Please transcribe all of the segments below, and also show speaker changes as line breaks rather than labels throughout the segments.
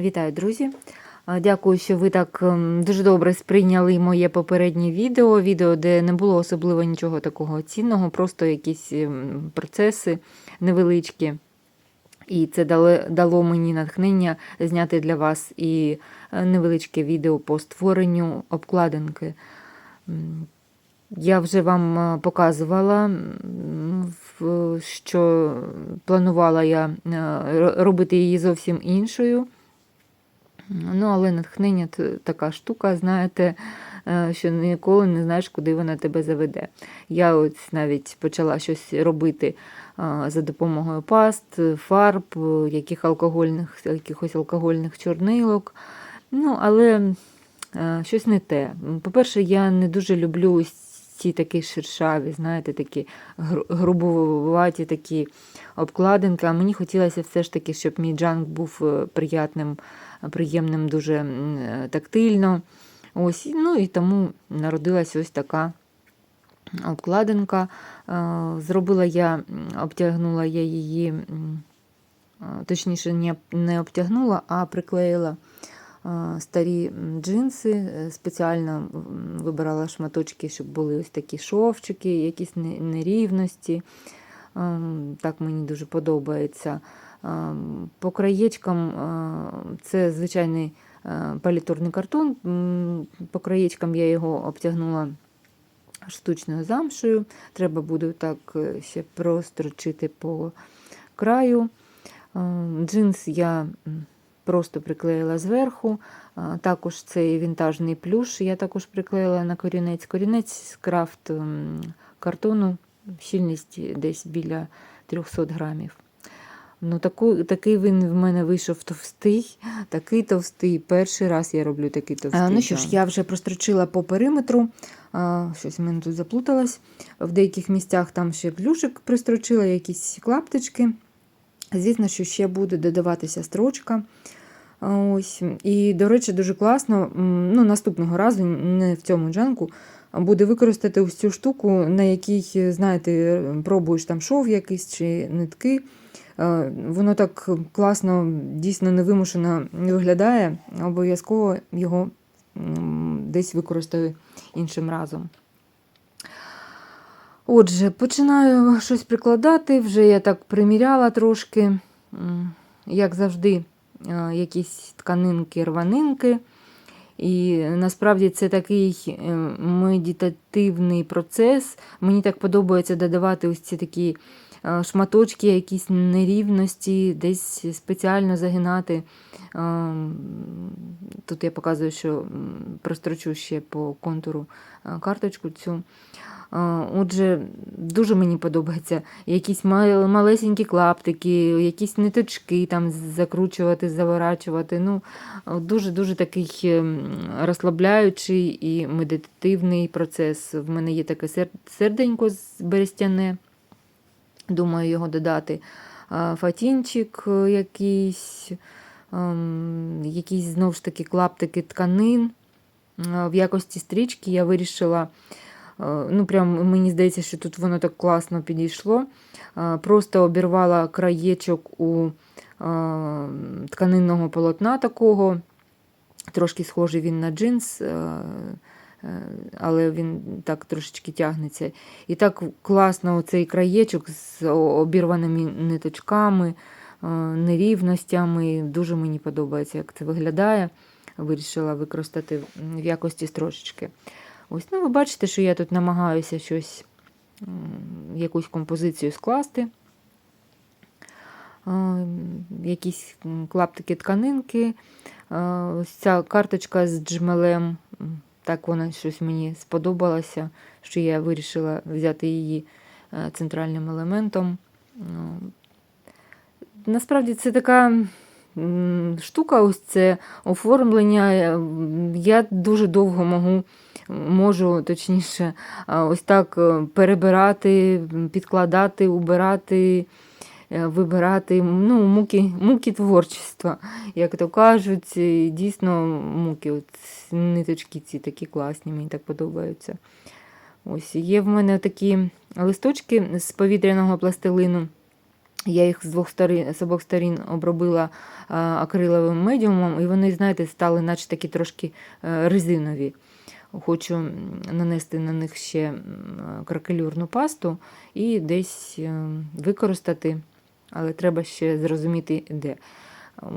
Вітаю, друзі! Дякую, що ви так ем, дуже добре сприйняли моє попереднє відео. Відео, де не було особливо нічого такого цінного, просто якісь ем, процеси невеличкі. І це дало, мені натхнення зняти для вас і е, невеличке відео по створенню обкладинки. Я вже вам е, показувала, що планувала я е, робити її зовсім іншою. Ну, але натхнення така штука, знаєте, е, що ніколи не знаєш, куди вона тебе заведе. Я ось навіть почала щось робити е, за допомогою паст, фарб, яких алкогольних, якихось алкогольних чорнилок. Ну, але е, щось не те. По-перше, я не дуже люблю ось ці такі шершаві, знаєте, такі гру- грубуваті такі обкладинки. А мені хотілося все ж таки, щоб мій джанк був е, приятним, приємним, дуже е, тактильно. Ось, ну і тому народилась ось така обкладинка. Е, Зробила я, обтягнула я її, е, точніше, не, обтягнула, а приклеїла е, старі джинси. Е, Спеціально вибирала шматочки, щоб були ось такі шовчики, якісь нерівності. Так мені дуже подобається. По краєчкам це звичайний палітурний картон. По краєчкам я його обтягнула штучною замшею. Треба буде так е, ще прострочити по краю. Джинс я просто приклеїла зверху. Також цей вінтажний плюш я також приклеїла на корінець. Корінець з крафт картону, щільність десь біля 300 грамів. Ну, таку, такий він в мене вийшов товстий, такий товстий. Перший раз я роблю такий товстий.
А, ну що ж, я вже прострочила по периметру.
А, щось в мене тут заплуталось. В деяких місцях там ще плюшик пристрочила, якісь клаптички. Звісно, що ще буде додаватися строчка. Ось. І, до речі, дуже класно. Ну, наступного разу, не в цьому джанку, буде використати ось цю штуку, на якій, знаєте, пробуєш там шов якийсь чи нитки. Е, Воно так класно, дійсно невимушено виглядає. Обов'язково його десь використаю іншим разом. Отже, починаю щось прикладати. Вже я так приміряла трошки, як завжди, якісь тканинки, рванинки. І насправді це такий е, медитативний процес. Мені так подобається додавати ось ці такі е, шматочки, якісь нерівності, десь спеціально загинати. Е, Тут я показую, що прострочу ще по контуру е, карточку цю. Е, Отже, дуже мені подобається якісь малесенькі клаптики, якісь ниточки там закручувати, заворачувати. Ну, дуже-дуже такий ем, розслабляючий і медитативний процес. В мене є таке серденько з берестяне, думаю його додати. Фатінчик е, якийсь, ем, якісь знову ж таки клаптики тканин. Е, В якості стрічки я вирішила. Е, Ну, прям мені здається, що тут воно так класно підійшло. Просто обірвала краєчок у тканинного полотна такого. Трошки схожий він на джинс, але він так трошечки тягнеться. І так класно цей краєчок з обірваними ниточками, е, нерівностями. Дуже мені подобається, як це виглядає. Вирішила використати в якості строчечки. Ось, ну, ви бачите, що я тут намагаюся щось, якусь композицію скласти. Е, Якісь клаптики тканинки. Е, Ось ця карточка з джмелем. Так вона щось мені сподобалася, що я вирішила взяти її е, центральним елементом. Ну, Насправді це така штука, ось це оформлення. Е, Я дуже довго можу, можу точніше, ось так е, перебирати, підкладати, убирати, е, вибирати. Ну, муки, муки творчества, як то кажуть, дійсно муки. От ниточки ці такі класні, мені так подобаються. Ось є в мене такі листочки з повітряного пластилину. Я їх з двох сторін, з обох сторін обробила а, акриловим медіумом, і вони, знаєте, стали наче такі трошки е, резинові. Хочу нанести на них ще кракелюрну пасту і десь е, використати, але треба ще зрозуміти, де.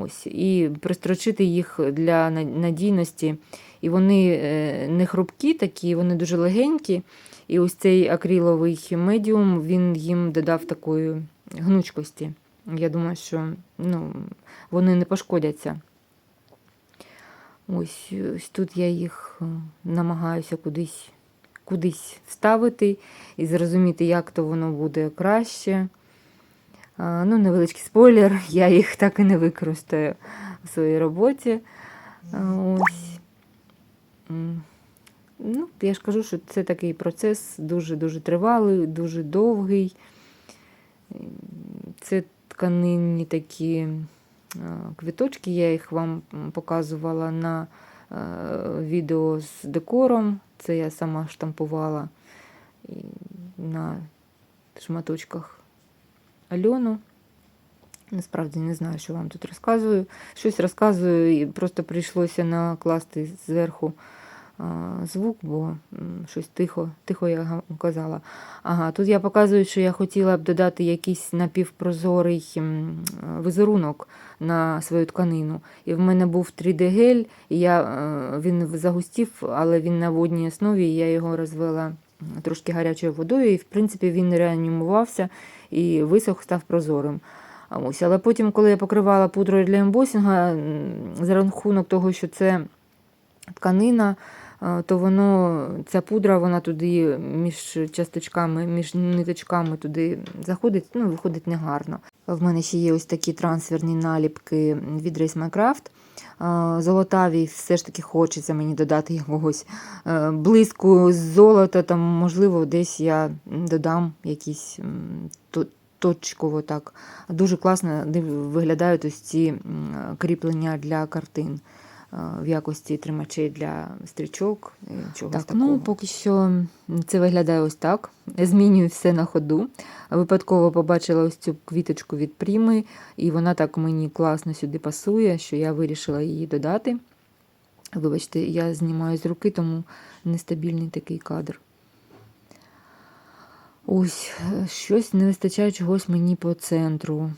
Ось, і пристрочити їх для надійності. І вони е, не хрупкі такі, вони дуже легенькі. І ось цей акриловий медіум він їм додав такої гнучкості. Я думаю, що ну, вони не пошкодяться. Ось, ось тут я їх е, намагаюся кудись, кудись вставити і зрозуміти, як то воно буде краще. Ну, невеличкий спойлер, я їх так і не використаю у своїй роботі. Ось. Ну, я ж кажу, що це такий процес дуже-дуже тривалий, дуже довгий. Це тканинні такі квіточки, я їх вам показувала на відео з декором. Це я сама штампувала на шматочках Альону. Насправді не знаю, що вам тут розказую. Щось розказую, і просто прийшлося накласти зверху звук, бо щось тихо, тихо я казала. Ага, тут я показую, що я хотіла б додати якийсь напівпрозорий візерунок на свою тканину. І в мене був 3D-гель, і я, е, він загустів, але він на водній основі, і я його розвела трошки гарячою водою, і в принципі він реанімувався і висох став прозорим. Ось, але потім, коли я покривала пудрою для ембосінга, за рахунок того, що це тканина, то воно, ця пудра, вона туди між часточками, між ниточками туди заходить, ну, виходить негарно. В мене ще є ось такі трансферні наліпки від Race Minecraft. Е, Золотаві все ж таки хочеться мені додати якогось близько блиску золота, там, можливо, десь я додам якісь точково так. Дуже класно виглядають ось ці кріплення для картин е, в якості тримачей для стрічок. Чогось
Так,
такого.
ну,
поки що це виглядає ось так. Змінюю все на ходу. Випадково побачила ось цю квіточку від пріми, і вона так мені класно сюди пасує, що я вирішила її додати. Вибачте, я знімаю з руки, тому нестабільний такий кадр. Ось, е, щось не вистачає чогось мені по центру.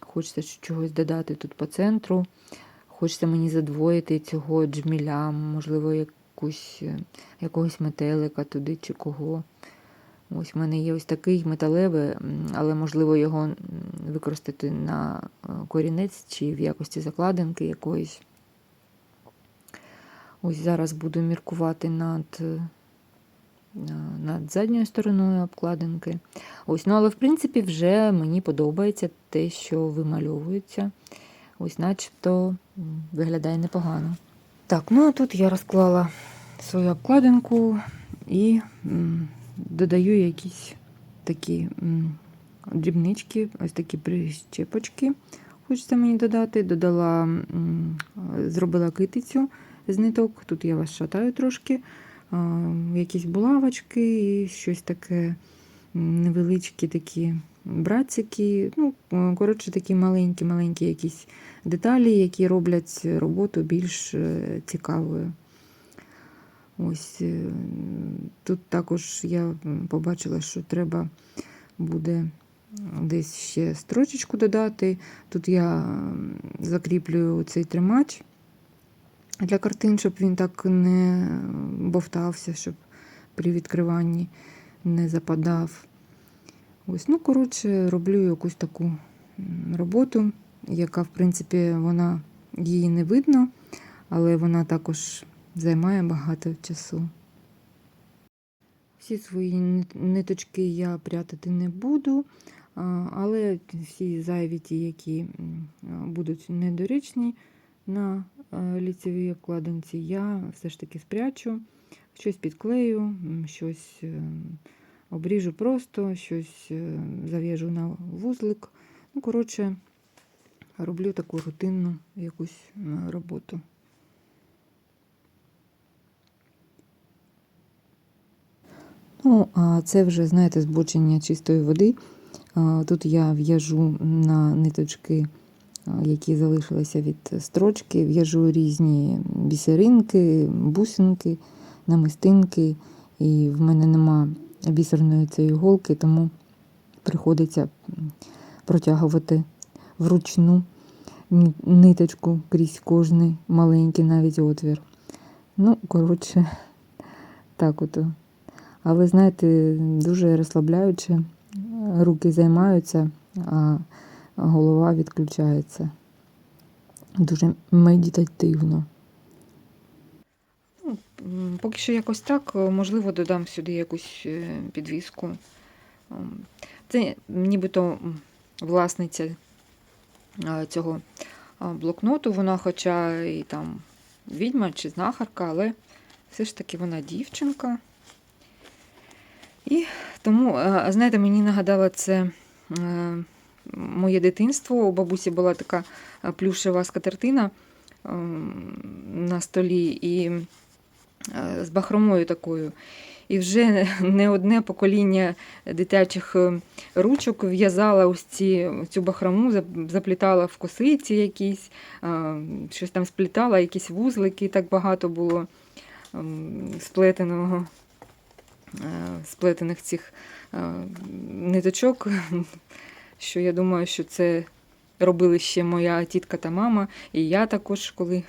Хочеться чогось додати тут по центру. Хочеться мені задвоїти цього джміля, можливо, якусь, е, якогось метелика туди чи кого. Ось в мене є ось такий металевий, але можливо його використати на е, корінець чи в якості закладинки якоїсь. Ось зараз буду міркувати над, е, над задньою стороною обкладинки. Ось, ну але в принципі вже мені подобається те, що вимальовується. Ось, начебто виглядає непогано. Так, ну а тут я розклала свою обкладинку і додаю якісь такі дрібнички, ось такі прищепочки. Хочеться мені додати. Додала, зробила китицю з ниток. Тут я вас шатаю трошки. Якісь булавочки і щось таке невеличкі такі братики. Ну, е, коротше, такі маленькі-маленькі якісь деталі, які роблять роботу більш е, цікавою. Ось е, тут також я побачила, що треба буде десь ще строчечку додати. Тут я закріплюю цей тримач для картин, щоб він так не бовтався, щоб при відкриванні не западав. Ось, ну, коротше, роблю якусь таку роботу, яка, в принципі, вона її не видно, але вона також займає багато часу. Всі свої ниточки я прятати не буду, але всі зайві ті, які будуть недоречні на е, ліцевій обкладинці, я все ж таки спрячу, щось підклею, щось е, обріжу просто, щось е, зав'яжу на вузлик. Ну, коротше, роблю таку рутинну якусь роботу. Ну, а це вже, знаєте, збочення чистої води. Тут я в'яжу на ниточки, які залишилися від строчки, в'яжу різні бісеринки, бусинки, намистинки. І в мене нема бісерної цієї голки, тому приходиться протягувати вручну ниточку крізь кожний маленький навіть отвір. Ну, коротше, так от. А ви знаєте, дуже розслабляюче, руки займаються, а голова відключається. Дуже медитативно. Поки що якось так, можливо, додам сюди якусь е, підвіску. Це нібито власниця е, цього е, блокноту, вона, хоча і там відьма чи знахарка, але все ж таки вона дівчинка. І тому, е, знаєте, мені нагадало це е, моє дитинство. У бабусі була така е, плюшева скатертина е, на столі і е, з бахромою такою. І вже не одне покоління дитячих е, ручок в'язала ось ці, цю бахрому, заплітала в косиці якісь, е, щось там сплітала, якісь вузлики, так багато було ем, сплетеного, е, сплетених цих е, ниточок, що я думаю, що це робили ще моя тітка та мама, і я також, коли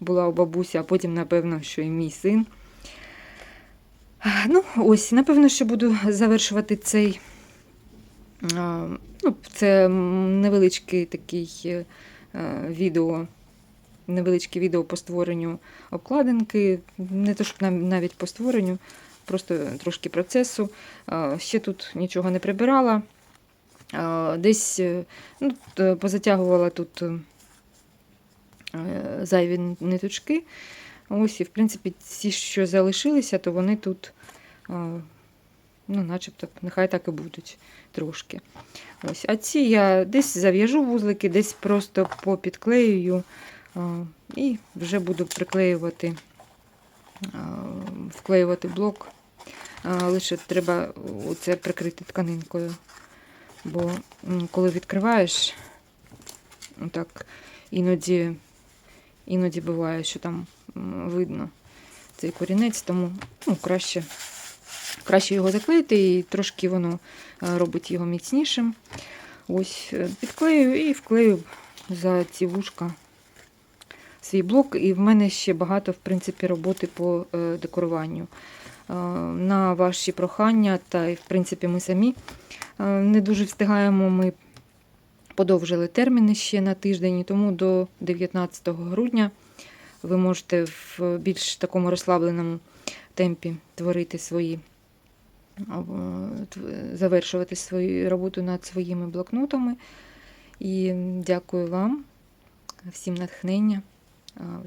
була у бабусі, а потім, напевно, що і мій син. Ну, ось, напевно, що буду завершувати цей. Ну, це невеличкий такий е, відео, невеличке відео по створенню обкладинки. Не то, щоб навіть по створенню, просто трошки процесу. Ще тут нічого не прибирала. Десь е, ну, позатягувала тут е, зайві ниточки. Ось, і в принципі, ці, що залишилися, то вони тут, ну, начебто, нехай так і будуть трошки. Ось. А ці я десь зав'яжу вузлики, десь просто попідклеюю і вже буду приклеювати, вклеювати блок. Лише треба це прикрити тканинкою. Бо коли відкриваєш, так іноді, іноді буває, що там видно цей корінець, тому ну, краще, краще його заклеїти і трошки воно е, робить його міцнішим. Ось е, підклею і вклею за ці вушка свій блок. І в мене ще багато, в принципі, роботи по е, декоруванню. На ваші прохання, та в принципі ми самі не дуже встигаємо. Ми подовжили терміни ще на тиждень, тому до 19 грудня ви можете в більш такому розслабленому темпі творити свої, завершувати свою роботу над своїми блокнотами. І дякую вам, всім натхнення.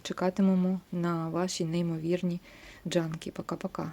Чекатимемо на ваші неймовірні джанки. Пока-пока.